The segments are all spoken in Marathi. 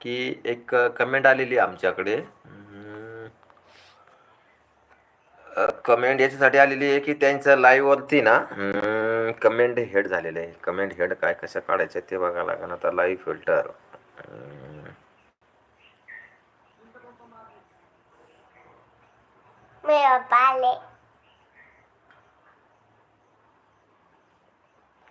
की एक कमेंट आलेली आहे आमच्याकडे कमेंट याच्यासाठी आलेली आहे की त्यांच्या लाईव्हवरती ना कमेंट हेड झालेलं आहे. कमेंट हेड काय कशा काढायच्या ते बघायला लागेल. आता लाईव्ह फिल्टर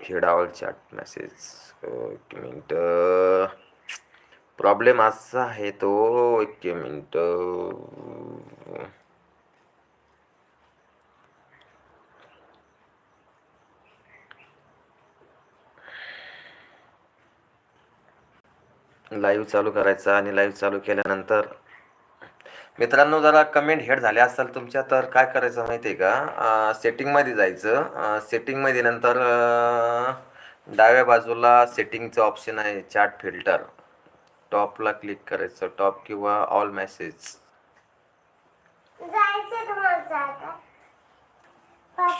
हेड आवर चॅट मेसेज एक मिनिट प्रॉब्लेम असा आहे तो. एक मिनिट. लाईव्ह चालू करायचा आणि लाईव्ह चालू केल्यानंतर मित्रांनो जरा कमेंट हेड झाले असाल तुमच्या तर काय करायचं माहिती आहे का सेटिंगमध्ये जायचं. सेटिंगमध्ये नंतर डाव्या बाजूला सेटिंगचं ऑप्शन आहे चॅट फिल्टर टॉपला क्लिक करायचं. टॉप किंवा all message.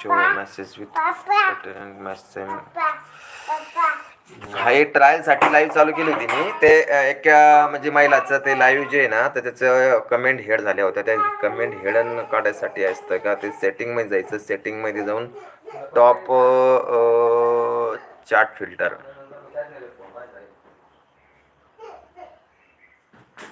Show message with message हा ट्रायलसाठी लाईव्ह चालू केली होती मी. ते एक म्हणजे महिलाचं ते लाईव्ह जे आहे ना तर त्याचं कमेंट हेड झाल्या होत्या. त्या कमेंट हेड काढायसाठी असतं का? ते सेटिंगमध्ये जायचं. सेटिंगमध्ये जाऊन टॉप चार्ट फिल्टर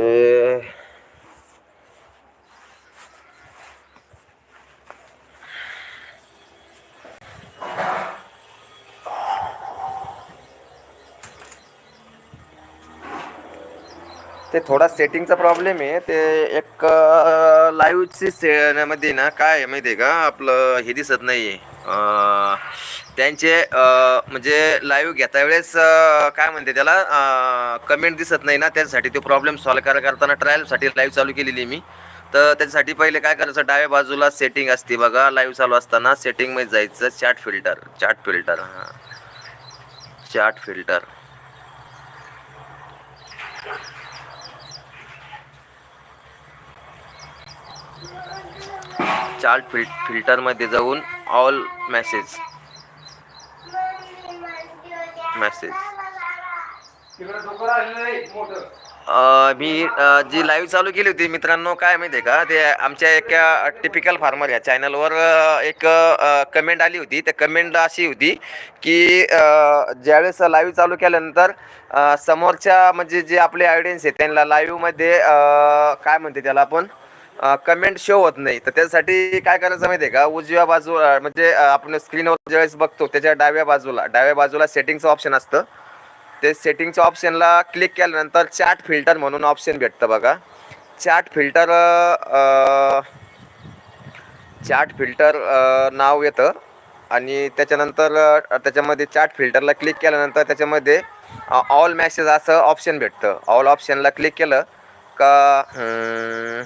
é, ते थोडा सेटिंगचा प्रॉब्लेम आहे. ते एक लाईव्हची से मध्ये ना काय आहे माहिती आहे का? आपलं हे दिसत नाही आहे त्यांचे म्हणजे लाईव्ह घेता वेळेस काय म्हणते त्याला कमेंट दिसत नाही ना त्यासाठी तो प्रॉब्लेम सॉल्व करा करताना ट्रायलसाठी लाईव्ह चालू केलेली मी. तर त्याच्यासाठी पहिले काय करायचं डाव्या बाजूला सेटिंग असते बघा लाईव्ह चालू असताना सेटिंगमध्ये जायचं चॅट फिल्टर चॅट फिल्टर हां. Chat filter. चार्ट फिल फिल्टरमध्ये जाऊन ऑल मेसेज मेसेज मी जी लाईव्ह चालू केली होती मित्रांनो काय माहिती आहे का? ते आमच्या एका टिपिकल फार्मर या चॅनलवर एक कमेंट आली होती. त्या कमेंट अशी होती की ज्यावेळेस लाईव्ह चालू केल्यानंतर समोरच्या म्हणजे जे आपले ऑडियन्स आहेत त्यांना लाईव्हमध्ये काय म्हणते त्याला आपण? कमेंट शो होत नाही. तर त्यासाठी काय करायचं माहिती आहे का? उजव्या बाजू म्हणजे आपण स्क्रीनवर ज्यावेळेस बघतो त्याच्या डाव्या बाजूला डाव्या बाजूला सेटिंगचं ऑप्शन असतं. ते सेटिंगच्या ऑप्शनला क्लिक केल्यानंतर चॅट फिल्टर म्हणून ऑप्शन भेटतं बघा. चॅट फिल्टर चॅट फिल्टर नाव येतं. आणि त्याच्यानंतर त्याच्यामध्ये चॅट फिल्टरला क्लिक केल्यानंतर त्याच्यामध्ये ऑल मॅसेज असं ऑप्शन भेटतं. ऑल ऑप्शनला क्लिक केलं का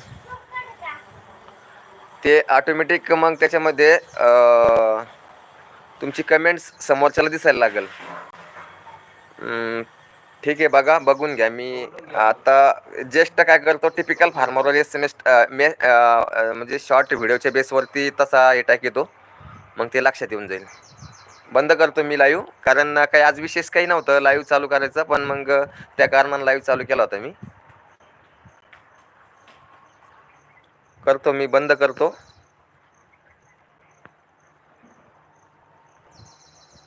ते ऑटोमॅटिक मग त्याच्यामध्ये तुमची कमेंट्स समोरच्याला दिसायला लागेल. ठीक आहे बघा बघून घ्या. मी आता ज्येष्ठ काय करतो टिपिकल फार्मरवर एस एम एस मे म्हणजे शॉर्ट व्हिडिओच्या बेसवरती तसा एटॅक येतो. मग ते लक्षात येऊन जाईल. बंद करतो मी लाईव्ह कारण काही आज विशेष काही नव्हतं. लाईव्ह चालू करायचं पण मग त्या कारणानं लाईव्ह चालू केला होता मी. करतो मी बंद करतो.